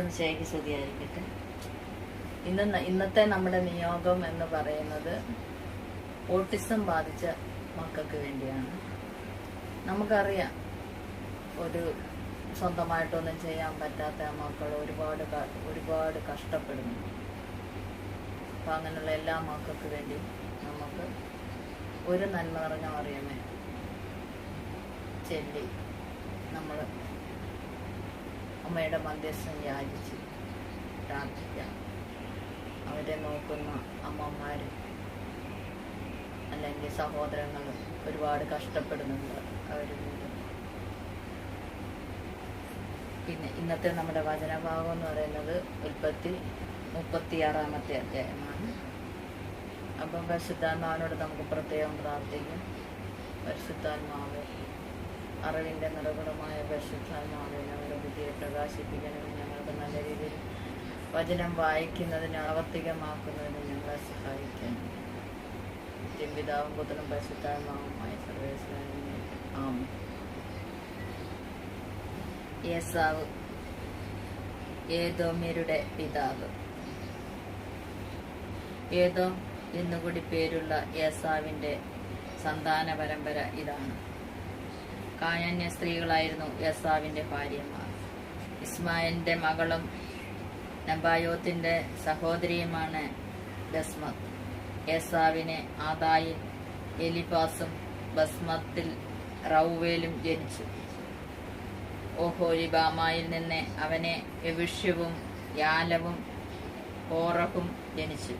ഈശ്വരശേഖി സ്തുതിയായിരിക്കട്ടെ ഇന്ന് ഇന്നത്തെ നമ്മുടെ നിയോഗം എന്ന് പറയുന്നത് ഓട്ടിസം ബാധിച്ച മക്കൾക്ക് വേണ്ടിയാണ്. നമുക്കറിയാം ഒരു സ്വന്തമായിട്ടൊന്നും ചെയ്യാൻ പറ്റാത്ത മക്കൾ ഒരുപാട് ഒരുപാട് കഷ്ടപ്പെടുന്നു. അപ്പം അങ്ങനെയുള്ള എല്ലാ മക്കൾക്ക് വേണ്ടി നമുക്ക് ഒരു നന്മ നിറഞ്ഞ അറിയമേ ചെല്ലി നമ്മൾ അമ്മയുടെ മധ്യസ്ഥം യാചിച്ച് പ്രാർത്ഥിക്കാം. അവരെ നോക്കുന്ന അമ്മമാർ അല്ലെങ്കിൽ സഹോദരങ്ങൾ ഒരുപാട് കഷ്ടപ്പെടുന്നുണ്ട് അവർ പിന്നെ ഇന്നത്തെ നമ്മുടെ വചനഭാഗം എന്ന് പറയുന്നത് ഉൽപ്പത്തി മുപ്പത്തിയാറാമത്തെ അധ്യായമാണ്. അപ്പം പരിശുദ്ധാത്മാവിനോട് നമുക്ക് പ്രത്യേകം പ്രാർത്ഥിക്കും. പരിശുദ്ധാത്മാവ് അറിവിന്റെ നിറകുടമായ പരിശുദ്ധാത്മാവിനെ ഞങ്ങളുടെ ബുദ്ധിയെ പ്രകാശിപ്പിക്കണമെന്ന് ഞങ്ങൾക്ക് നല്ല രീതിയിൽ വചനം വായിക്കുന്നതിന് ആവർത്തികമാക്കുന്നതിന് ഞങ്ങളെ സഹായിക്കണം പിതാവും പുത്രനും പരിശുദ്ധാത്മാവുമായ സർവേശ്വരനെ ഏതോമ്യരുടെ പിതാവ്. ഏതോ എന്നുകൂടി പേരുള്ള യേസാവിന്റെ സന്താന പരമ്പര ഇതാണ്. കായന്യ സ്ത്രീകളായിരുന്നു യസാവിന്റെ ഭാര്യമാർ. ഇസ്മായിലിന്റെ മകളും നബായോത്തിന്റെ സഹോദരിയുമാണ് ബസ്മത് ഏസാവിനെ ആദായിൽ എലിബാസും ബസ്മത്തിൽ റൌവേലും ജനിച്ചു. ഓഹോലിബാമായിൽ നിന്ന് അവനെ എവിഷ്യവും യാലവും ഓറഹും ജനിച്ചു.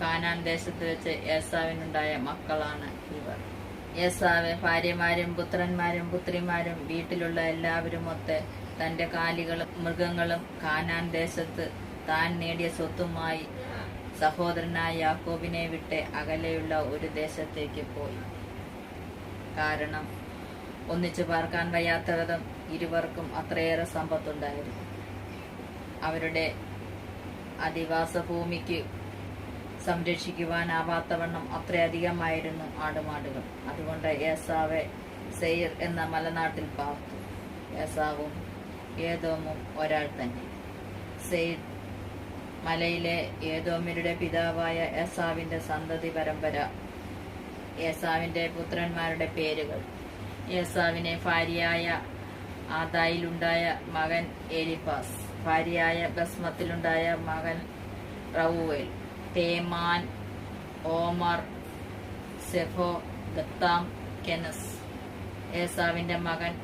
കാനാൻ ദേശത്ത് വെച്ച് ഏസാവിനുണ്ടായ മക്കളാണ് ഇവർ. ഏസാവ് ഭാര്യമാരും പുത്രന്മാരും പുത്രിമാരും വീട്ടിലുള്ള എല്ലാവരും ഒത്ത് തന്റെ കാലികളും മൃഗങ്ങളും കാനാൻ ദേശത്ത് താൻ നേടിയ സ്വത്തുമായി സഹോദരനായ യാക്കോബിനെ വിട്ട് അകലെയുള്ള ഒരു ദേശത്തേക്ക് പോയി. കാരണം ഒന്നിച്ചു പാർക്കാൻ വയ്യാത്ത വിധം ഇരുവർക്കും അത്രയേറെ സമ്പത്തുണ്ടായിരുന്നു. അവരുടെ അധിവാസ ഭൂമിക്ക് സംരക്ഷിക്കുവാനാവാത്തവണ്ണം അത്രയധികമായിരുന്നു ആടുമാടുകൾ. അതുകൊണ്ട് ഏസാവെ സെയ്യർ എന്ന മലനാട്ടിൽ പാർത്തു. ഏസാവും ഏതോമും ഒരാൾ തന്നെ. സെയ്യർ മലയിലെ ഏതോമിരുടെ പിതാവായ ഏസാവിന്റെ സന്തതി പരമ്പര ഏസാവിന്റെ പുത്രന്മാരുടെ പേരുകൾ. ഏസാവിനെ ഭാര്യയായ ആദായിലുണ്ടായ മകൻ എലിപാസ് ഭാര്യയായ ബസ്മത്തിലുണ്ടായ മകൻ റവുവേൽ. തേമാൻ ഓമർ സെഫോ ദത്താം കെനസ്. ഏസാവിന്റെ മകൻ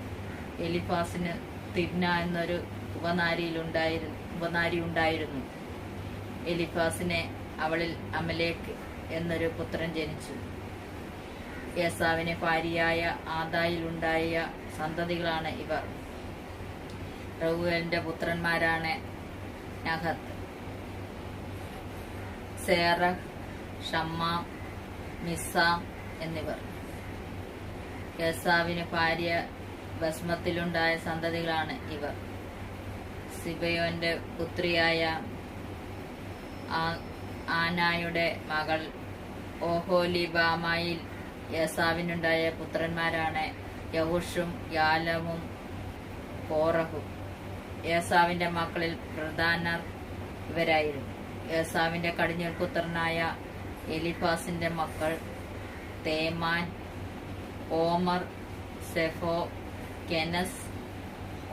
എലിഫാസിന് തിബ്ന എന്നൊരു ഉപനാരിയിലുണ്ടായിരുന്നു ഉപനാരി ഉണ്ടായിരുന്നു എലിഫാസിനെ അവളിൽ അമലേക്ക് എന്നൊരു പുത്രൻ ജനിച്ചു. ഏസാവിന് ഭാര്യയായ ആദായിലുണ്ടായ സന്തതികളാണ് ഇവർ. റഘുവലിന്റെ പുത്രന്മാരാണ് നഹത്ത്. സേറഹ് ഷമ്മാം മിസാം എന്നിവർ. കേസാവിന് ഭാര്യ ഭസ്മത്തിലുണ്ടായ സന്തതികളാണ് ഇവർ. സിബയോന്റെ പുത്രിയായ ആനായുടെ മകൾ ഓഹോലിബാമയിൽ യേസാവിനുണ്ടായ പുത്രന്മാരാണ് യഹുഷും യാലവും കോറഹും. യേസാവിന്റെ മക്കളിൽ പ്രധാനർ ഇവരായിരുന്നു. ഏസാവിന്റെ കടിഞ്ഞൂൽ പുത്രനായ എലിഫാസിന്റെ മക്കൾ തേമാൻ ഓമർ സെഫോ കെനസ്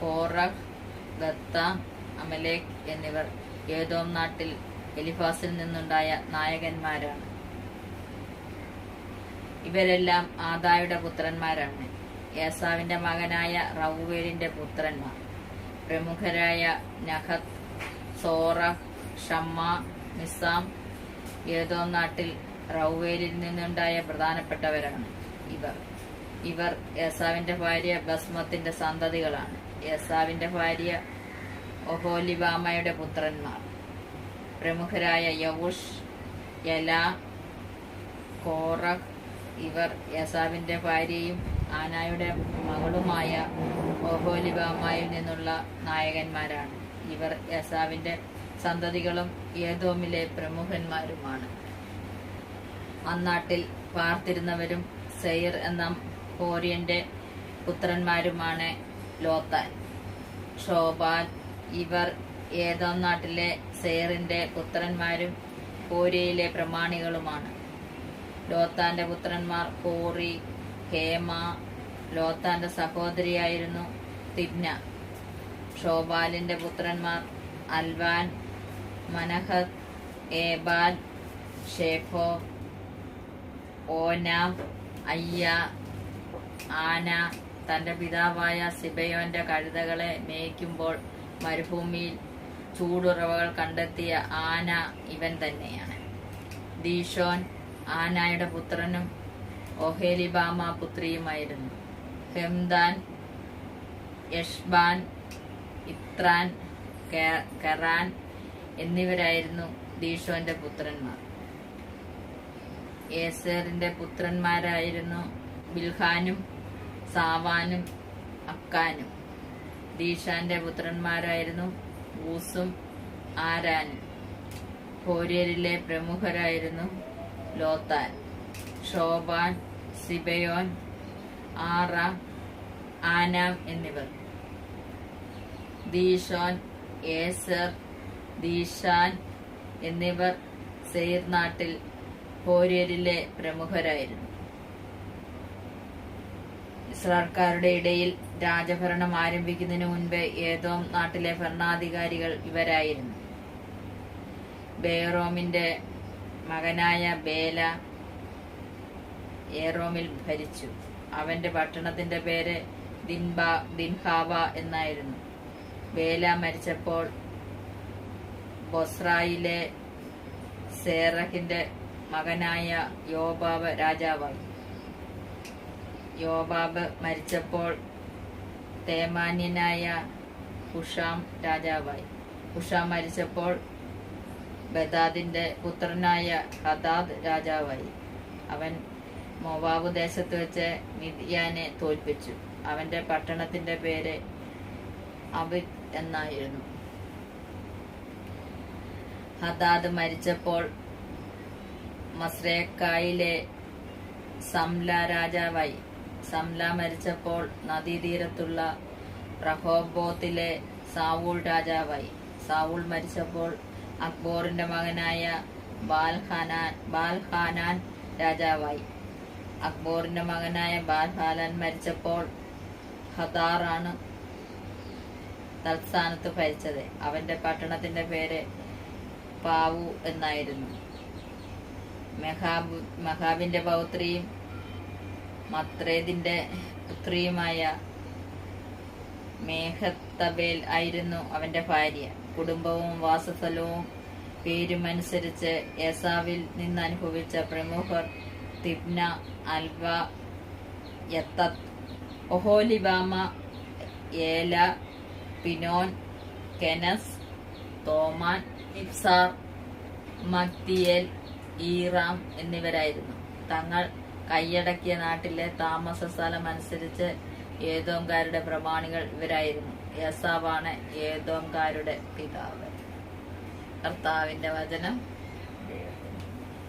കോറഹ് ദത്ത അമലേഖ് എന്നിവർ ഏതോം നാട്ടിൽ എലിഫാസിൽ നിന്നുണ്ടായ നായകന്മാരാണ്. ഇവരെല്ലാം ആദായുടെ പുത്രന്മാരാണ്. ഏസാവിന്റെ മകനായ റവുവേലിന്റെ പുത്രന്മാർ. പ്രമുഖരായ നഹത് സോറ ഷമ്മ നിസാം ഏതോ നാട്ടിൽ റൌവേലിൽ നിന്നുണ്ടായ പ്രധാനപ്പെട്ടവരാണ്. ഇവർ ഇവർ ഏസാവിന്റെ ഭാര്യ ബസ്മത്തിന്റെ സന്തതികളാണ്. ഏസാവിന്റെ ഭാര്യ ഒഹോലിബാമയുടെ പുത്രന്മാർ. പ്രമുഖരായ യവുഷ് യല കോറഹ് ഇവർ യസാവിന്റെ ഭാര്യയും ആനായുടെ മകളുമായ ഒഹോലിബാമയിൽ നിന്നുള്ള നായകന്മാരാണ്. ഇവർ യേസാവിന്റെ സന്തതികളും ഏതോമിലെ പ്രമുഖന്മാരുമാണ്. അന്നാട്ടിൽ പാർത്തിരുന്നവരും സെയർ എന്ന ഹോരിയന്റെ പുത്രന്മാരുമാണ് ലോത്താൻ. ഷോബാൻ ഇവർ ഏതോം നാട്ടിലെ സെയറിന്റെ പുത്രന്മാരും കോരിയയിലെ പ്രമാണികളുമാണ്. ലോത്താന്റെ പുത്രന്മാർ കോറി ഹേമ ലോത്താന്റെ സഹോദരിയായിരുന്നു തിബ്ന ഷോബാലിന്റെ പുത്രന്മാർ അൽവാൻ മനഹത്ത് ഏബാൽ ഷേഫോ ഓനാം അയ്യ ആന തന്റെ പിതാവായ സിബയോന്റെ കഴുതകളെ മേയ്ക്കുമ്പോൾ മരുഭൂമിയിൽ ചൂടുറവകൾ കണ്ടെത്തിയ ആന ഇവൻ തന്നെയാണ്. ദീഷോൻ ആനായുടെ പുത്രനും ഒഹേലിബാമ പുത്രിയുമായിരുന്നു. ഹെംദാൻ യഷ്ബാൻ ഇത്രാൻ കെറാൻ എന്നിവരായിരുന്നു ദീഷോന്റെ പുത്രന്മാർ. ഏസറിന്റെ പുത്രന്മാരായിരുന്നു ബിൽഹാനും സാവാനും അക്കാനും ദീഷാന്റെ പുത്രന്മാരായിരുന്നു ഊസും ആരാനും. ഹോര്യരിലെ പ്രമുഖരായിരുന്നു ലോത്താൻ ഷോബാൻ സിബയോൻ ആറ ആനാം എന്നിവർ. ദീഷോൻ ഏസർ ദീഷാൻ എന്നിവർ സെയ്ർ നാട്ടിൽ ഹോര്യരിലെ പ്രമുഖരായിരുന്നു. ഇസ്രാൽക്കാരുടെ ഇടയിൽ രാജഭരണം ആരംഭിക്കുന്നതിന് മുൻപ് ഏതോം നാട്ടിലെ ഭരണാധികാരികൾ ഇവരായിരുന്നു. ബേറോമിന്റെ മകനായ ബേല ഏറോമിൽ ഭരിച്ചു. അവന്റെ പട്ടണത്തിന്റെ പേര് ദിൻബ ദിൻഹാബ എന്നായിരുന്നു. ബേല മരിച്ചപ്പോൾ ബൊസ്രായിലെ സേറഹിന്റെ മകനായ യോബാബ് രാജാവായി. യോബാബ് മരിച്ചപ്പോൾ തേമാന്യനായ ഹുഷാം രാജാവായി. ഹുഷാം മരിച്ചപ്പോൾ ബദാദിന്റെ പുത്രനായ ഹദാദ് രാജാവായി. അവൻ മൊവാബ് ദേശത്ത് വെച്ച് മിദ്യാനെ തോൽപ്പിച്ചു. അവന്റെ പട്ടണത്തിന്റെ പേര് അബിദ് എന്നായിരുന്നു. ഹദാദ് മരിച്ചപ്പോൾ മസ്രേക്കായിലെ സംല രാജാവായി. സംല മരിച്ചപ്പോൾ നദീതീരത്തുള്ള റഹോബോത്തിലെ സാവൂൾ രാജാവായി. സാവൂൾ മരിച്ചപ്പോൾ അക്ബോറിന്റെ മകനായ ബാൽഹാനാൻ ബാൽഹാനാൻ രാജാവായി. അക്ബോറിന്റെ മകനായ ബാൽഹാലാൻ മരിച്ചപ്പോൾ ഹദാറാണ് തൽസ്ഥാനത്ത് ഭരിച്ചത്. അവന്റെ പട്ടണത്തിന്റെ പേര് പാവു എന്നായിരുന്നു. മെഹാബ് മെഹാബിന്റെ പൗത്രിയും മത്രേദിന്റെ പുത്രിയുമായ മേഹത്തബേൽ ആയിരുന്നു അവന്റെ ഭാര്യ. കുടുംബവും വാസസ്ഥലവും പേരുമനുസരിച്ച് ഏസാവിൽ നിന്ന് അനുഭവിച്ച പ്രമുഖർ തിബ്ന അൽവ യത്തത് ഒഹോലിബാമ ഏല പിനോൻ കെനസ് തോമാൻ ഇബ്സാർ മക്തിയൽ ഈറാം എന്നിവരായിരുന്നു. തങ്ങൾ കൈയടക്കിയ നാട്ടിലെ താമസ സ്ഥലം അനുസരിച്ച് ഏതോംകാരുടെ പ്രമാണികൾ ഇവരായിരുന്നു. യസാവാണ് ഏതോംകാരുടെ പിതാവ്. കർത്താവിന്റെ വചനം